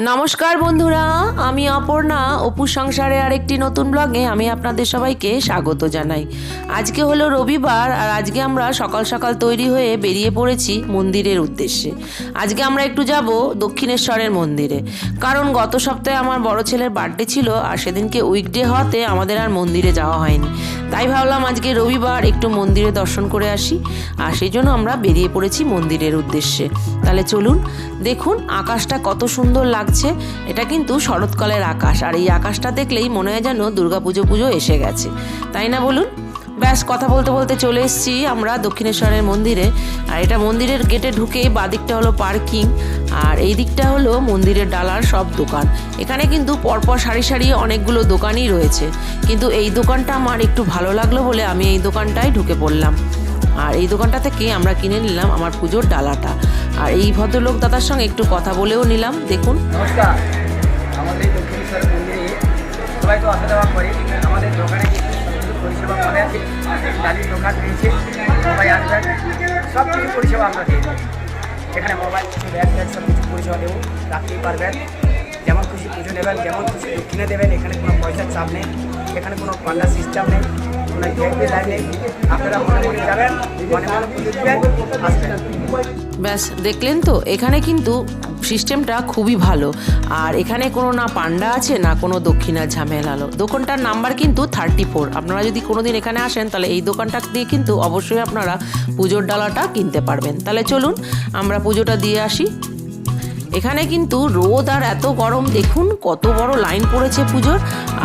নমস্কার বন্ধুরা, আমি অপর্ণা, অপু সংসারে আরেকটি নতুন ব্লগে আমি আপনাদের সবাইকে স্বাগত জানাই। আজকে হলো রবিবার আর আজকে আমরা সকাল সকাল তৈরি হয়ে বেরিয়ে পড়েছি মন্দিরের উদ্দেশ্যে। আজকে আমরা একটু যাব দক্ষিণেশ্বরের মন্দিরে। কারণ গত সপ্তাহে আমার বড় ছেলের বার্থডে ছিল আর সেদিনকে উইকডে হওয়াতে আমাদের আর মন্দিরে যাওয়া হয়নি। তাই ভাবলাম আজকে রবিবার একটু মন্দিরে দর্শন করে আসি আর সেই জন্য আমরা বেরিয়ে পড়েছি মন্দিরের উদ্দেশ্যে। তাহলে চলুন, দেখুন আকাশটা কত সুন্দর লাগছে, এটা কিন্তু শরৎকালের আকাশ। আর এই আকাশটা দেখলেই মনে হয় যেন দুর্গাপুজো পুজো এসে গেছে। তাই না বলুন? ব্যাস, কথা বলতে বলতে চলে এসেছি আমরা দক্ষিণেশ্বরের মন্দিরে। আর এটা মন্দিরের গেটে ঢুকেই বাদিকটা হলো পার্কিং, আর এই দিকটা হলো মন্দিরের ডালার সব দোকান। এখানে কিন্তু পরপর সারি সারি অনেকগুলো দোকানই রয়েছে। কিন্তু এই দোকানটা আমার একটু ভালো লাগল বলে আমি এই দোকানটায় ঢুকে পড়লাম। আর এই দোকানটা থেকে আমরা কিনে নিলাম আমার পুজোর ডালাটা। আর এই ভদ্রলোক দাদার সঙ্গে একটু কথা বলেও নিলাম, দেখুন। আমাদের সবাই তো আসা করে। আমাদের দোকানে দোকান রয়েছে, সবাই সব কিছু পরিষেবা এখানে মোবাইল কিছু ব্যাগ ব্যাগ সব কিছু পরিষেবা দেবো। রাখতেই পারবেন। যেমন খুশি পুজো নেবেন, যেমন খুশি দক্ষিণে দেবেন। এখানে কোনো পয়সার চাপ নেই। এখানে কোনো পান্ডা সিস্টেম নেই। ব্যাস, দেখলেন তো, এখানে কিন্তু সিস্টেমটা খুবই ভালো। আর এখানে কোনো না পান্ডা আছে, না কোনো দক্ষিণার ঝামেলা আলো। দোকানটার নাম্বার কিন্তু থার্টি ফোর আপনারা যদি কোনো দিন এখানে আসেন, তাহলে এই দোকানটা দিয়ে কিন্তু অবশ্যই আপনারা পুজোর ডালাটা কিনতে পারবেন। তাহলে চলুন, আমরা পুজোটা দিয়ে আসি। এখানে কিন্তু রোদ আর এত গরম, দেখুন কত বড় লাইন পড়েছে পুজোর।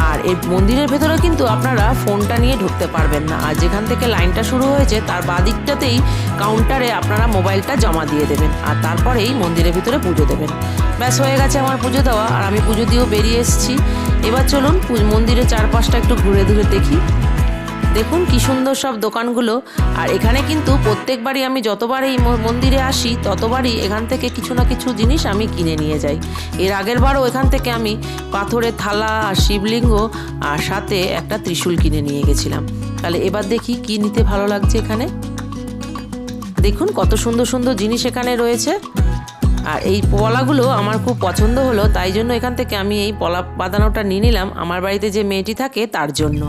আর এই মন্দিরের ভেতরে কিন্তু আপনারা ফোনটা নিয়ে ঢুকতে পারবেন না। আর যেখান থেকে লাইনটা শুরু হয়েছে, তার বাদিকটাতেই কাউন্টারে আপনারা মোবাইলটা জমা দিয়ে দেবেন। আর তারপরেই মন্দিরের ভিতরে পুজো দেবেন। ব্যাস, হয়ে গেছে আমার পুজো দেওয়া। আর আমি পুজো দিয়েও বেরিয়ে এসেছি। এবার চলুন মন্দিরের চারপাশটা একটু ঘুরে ঘুরে দেখি। দেখুন কি সুন্দর সব দোকানগুলো। আর এখানে কিন্তু প্রত্যেকবারই আমি যতবার এই মন্দিরে আসি, ততবারই এখান থেকে কিছু না কিছু জিনিস আমি কিনে নিয়ে যাই। এর আগের বারও এখান থেকে আমি পাথরের থালা আর শিবলিঙ্গ আর সাথে একটা ত্রিশূল কিনে নিয়ে গেছিলাম। তাহলে এবার দেখি কি নিতে ভালো লাগছে এখানে। দেখুন কত সুন্দর সুন্দর জিনিস এখানে রয়েছে। আর এই পলাগুলো আমার খুব পছন্দ হলো, তাই জন্য এখান থেকে আমি এই পলা বাঁধানোটা নিয়ে নিলাম। আমার বাড়িতে যে মেয়েটি থাকে, তার জন্য।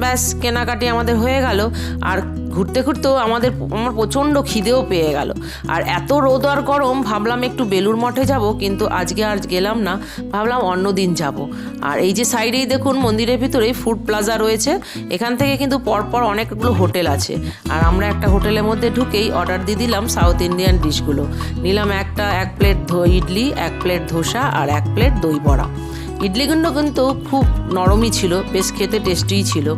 ব্যাস, কেনাকাটি আমাদের হয়ে গেল। আর ঘুরতে ঘুরতেও আমাদের আমার প্রচণ্ড খিদেও পেয়ে গেল। আর এত রোদ আর গরম, ভাবলাম একটু বেলুর মঠে যাব, কিন্তু আজকে আর গেলাম না, ভাবলাম অন্য দিন যাব। আর এই যে সাইডেই দেখুন, মন্দিরের ভিতরেই ফুড প্লাজা রয়েছে। এখান থেকে কিন্তু পরপর অনেকগুলো হোটেল আছে। আর আমরা একটা হোটেলের মধ্যে ঢুকেই অর্ডার দিয়ে দিলাম সাউথ ইন্ডিয়ান ডিশগুলো। নিলাম একটা, এক প্লেট ইডলি, এক প্লেট ধোসা আর এক প্লেট দই বড়া। ইডলিগুলো কিন্তু খুব নরমই ছিল, বেশ খেতে টেস্টিই ছিল।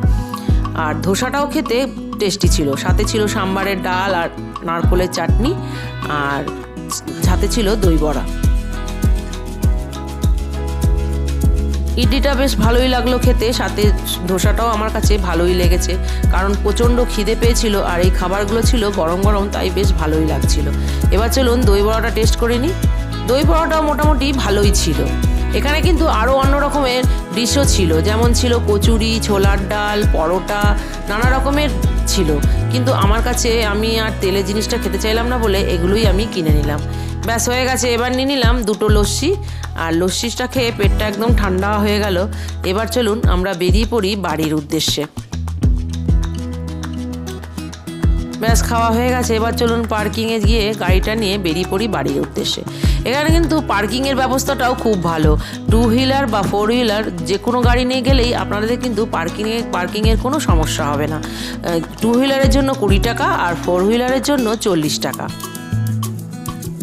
আর ধোসাটাও খেতে টেস্টি ছিল। সাথে ছিল সাম্বারের ডাল আর নারকোলের চাটনি, আর সাথে ছিল দই বড়া। ইডলিটা বেশ ভালোই লাগল খেতে, সাথে ধোসাটাও আমার কাছে ভালোই লেগেছে। কারণ প্রচণ্ড খিদে পেয়েছিল আর এই খাবারগুলো ছিল গরম গরম, তাই বেশ ভালোই লাগছিল। এবার চলুন দই বড়াটা টেস্ট করে নিই। দই বড়াটাও মোটামুটি ভালোই ছিল। এখানে কিন্তু আরও অন্য রকমের ডিশও ছিল। যেমন ছিল কচুরি, ছোলার ডাল, পরোটা, নানা রকমের ছিল। কিন্তু আমার কাছে আমি আর তেলের জিনিসটা খেতে চাইলাম না বলে এগুলোই আমি কিনে নিলাম। ব্যাস, হয়ে গেছে। এবার নিয়ে নিলাম দুটো লস্যি। আর লস্যিটা খেয়ে পেটটা একদম ঠান্ডা হয়ে গেল। এবার চলুন আমরা বেরিয়ে পড়ি বাড়ির উদ্দেশ্যে। ব্যাস, খাওয়া হয়ে গেছে। এবার চলুন পার্কিংয়ে গিয়ে গাড়িটা নিয়ে বেরিয়ে পড়ি বাড়ির উদ্দেশ্যে। এখানে কিন্তু পার্কিংয়ের ব্যবস্থাটাও খুব ভালো। টু হুইলার বা ফোর হুইলার যে কোনো গাড়ি নিয়ে গেলেই আপনাদের কিন্তু পার্কিংয়ে পার্কিংয়ের কোনো সমস্যা হবে না। টু হুইলারের জন্য কুড়ি টাকা আর ফোর হুইলারের জন্য চল্লিশ টাকা।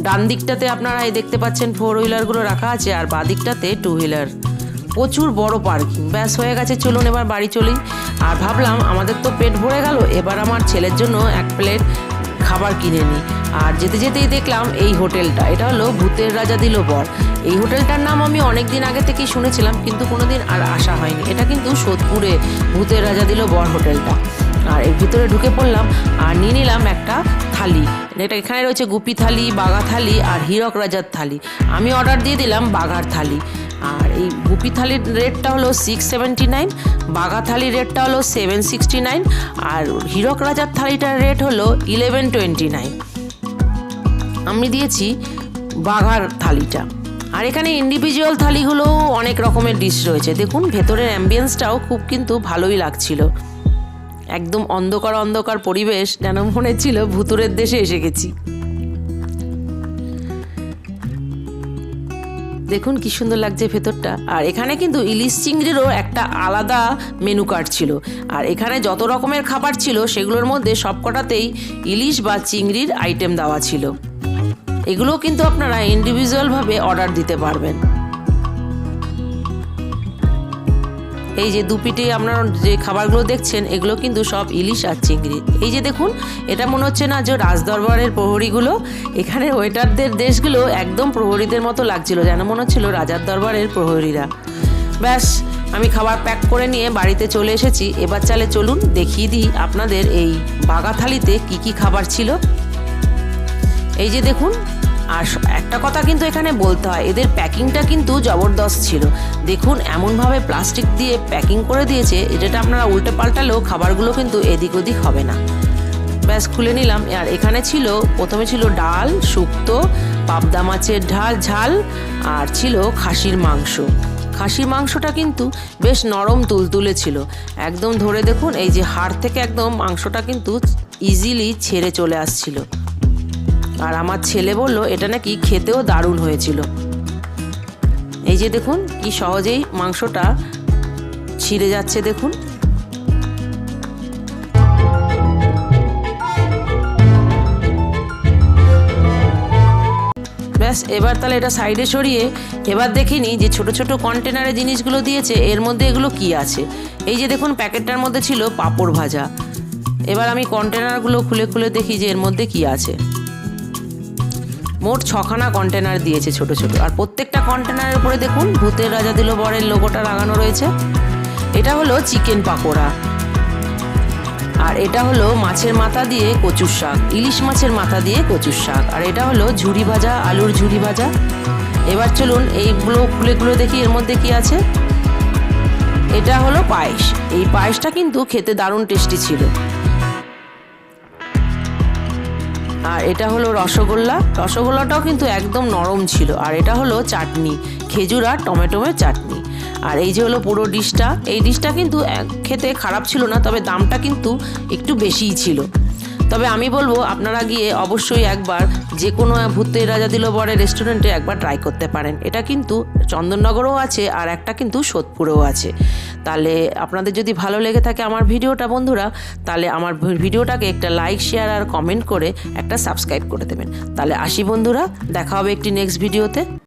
ডান দিকটাতে আপনারা এই দেখতে পাচ্ছেন ফোর হুইলারগুলো রাখা আছে আর বাঁ দিকটাতে টু হুইলার প্রচুর বড় পার্কিং ব্যাস, হয়ে গেছে। চলুন এবার বাড়ি চলি। আর ভাবলাম আমাদের তো পেট ভরে গেল, এবার আমার ছেলের জন্য এক প্লেট খাবার কিনে নিই আর যেতে যেতেই দেখলাম এই হোটেলটা, এটা হলো ভূতের রাজা দিল বর। এই হোটেলটার নাম আমি অনেক দিন আগে থেকেই শুনেছিলাম, কিন্তু কোনো দিন আর আসা হয়নি। এটা কিন্তু সোদপুরে ভূতের রাজা দিল বর হোটেলটা। আর এর ভিতরে ঢুকে পড়লাম আর নিয়ে নিলাম একটা থালি। এটা এখানে রয়েছে গুপি থালি, বাঘা থালি আর হীরক রাজার থালি। আমি অর্ডার দিয়ে দিলাম বাঘার থালি। আর এই গুপি থালির রেটটা হলো সিক্স সেভেন্টি নাইন বাঘা থালির রেটটা হলো সেভেন সিক্সটি নাইন আর হীরক রাজার থালিটার রেট হলো ইলেভেন টোয়েন্টি নাইন আমি দিয়েছি বাঘার থালিটা। আর এখানে ইন্ডিভিজুয়াল থালিগুলো অনেক রকমের ডিশ রয়েছে। দেখুন, ভেতরের অ্যাম্বিয়েন্সটাও খুব কিন্তু ভালোই লাগছিল। একদম অন্ধকার অন্ধকার পরিবেশ যেন মনে ছিল ভুতুরের দেশে এসে গেছি। দেখুন কি সুন্দর লাগছে ভেতরটা। আর এখানে কিন্তু ইলিশ চিংড়িরও একটা আলাদা মেনু কার্ড ছিল। আর এখানে যত রকমের খাবার ছিল, সেগুলোর মধ্যে সবকটাতেই ইলিশ বা চিংড়ির আইটেম দেওয়া ছিল। এগুলো কিন্তু আপনারা ইন্ডিভিজুয়ালভাবে অর্ডার দিতে পারবেন। এই যে দুপিটে আপনারা যে খাবারগুলো দেখছেন, এগুলো কিন্তু সব ইলিশ আর চিংড়ি। এই যে দেখুন, এটা মনে হচ্ছে না যে রাজদরবারের প্রহরীগুলো এখানে ওয়েটারদের দেশগুলো একদম প্রহরীদের মতো লাগছিল, যেন মনে হচ্ছিল রাজার দরবারের প্রহরীরা। ব্যাস, আমি খাবার প্যাক করে নিয়ে বাড়িতে চলে এসেছি। এবার চালে চলুন, দেখিয়ে দিই আপনাদের এই বাগা থালিতে কী কী খাবার ছিল। এই যে দেখুন আর একটা কথা কিন্তু এখানে বলতে হয়, এদের প্যাকিংটা কিন্তু জবরদস্ত ছিল। দেখুন, এমনভাবে প্লাস্টিক দিয়ে প্যাকিং করে দিয়েছে, যেটা আপনারা উল্টে পাল্টালেও খাবারগুলো কিন্তু এদিক ওদিক হবে না। ব্যাস, খুলে নিলাম। আর এখানে ছিল, প্রথমে ছিল ডাল, শুক্তো, পাবদা মাছের ঢাল, ঝাল, আর ছিল খাসির মাংস। খাসির মাংসটা কিন্তু বেশ নরম তুলতুলে ছিল। একদম ধরে দেখুন, এই যে হাড় থেকে একদম মাংসটা কিন্তু ইজিলি ছেড়ে চলে আসছিল। আর আমার ছেলে বলল, এটা নাকি খেতেও দারুণ হয়েছিল। এই যে দেখুন, কি সহজেই মাংসটা ছিঁড়ে যাচ্ছে, দেখুন। ব্যাস, এবার তাহলে এটা সাইডে সরিয়ে এবার দেখিনি যে ছোট ছোট কন্টেনারে জিনিসগুলো দিয়েছে, এর মধ্যে এগুলো কি আছে? এই যে দেখুন, প্যাকেটটার মধ্যে ছিল পাঁপড় ভাজা। এবার আমি কন্টেনারগুলো খুলে খুলে দেখি যে এর মধ্যে কি আছে। মোট ছখানা কন্টেনার দিয়েছে ছোট ছোট। আর প্রত্যেকটা কন্টেনারের উপরে দেখুন, ভূতের রাজা দিল বরের লোগোটা লাগানো রয়েছে। এটা হলো চিকেন পাকোড়া। আর এটা হলো মাছের মাথা দিয়ে কচুর শাক, ইলিশ মাছের মাথা দিয়ে কচুর শাক। আর এটা হলো ঝুরি ভাজা, আলুর ঝুরি ভাজা। এবার চলুন এইগুলো খুলে দেখি, এর মধ্যে কি আছে? এটা হলো পায়েস। এই পায়েসটা কিন্তু খেতে দারুণ টেস্টি ছিল। আর এটা হলো রসগোল্লা। রসগোল্লাটাও কিন্তু একদম নরম ছিল। আর এটা হলো চাটনি, খেজুর আর টমেটোমের চাটনি। আর এই যে হলো পুরো ডিশটা, এই ডিশটা কিন্তু খেতে খারাপ ছিল না, তবে দামটা কিন্তু একটু বেশিই ছিল। তবে আমি বলব, আপনারা গিয়ে অবশ্যই একবার যে কোনো ভূতের রাজা দিল বরে রেস্টুরেন্টে একবার ট্রাই করতে পারেন। এটা কিন্তু চন্দননগরেও আছে আর একটা কিন্তু সোদপুরেও আছে। তাহলে আপনাদের যদি ভালো লেগে থাকে আমার ভিডিওটা বন্ধুরা, তাহলে আমার ভিডিওটাকে একটা লাইক শেয়ার আর কমেন্ট করে একটা সাবস্ক্রাইব করে দেবেন। তাহলে আসি বন্ধুরা, দেখা হবে একটি নেক্সট ভিডিওতে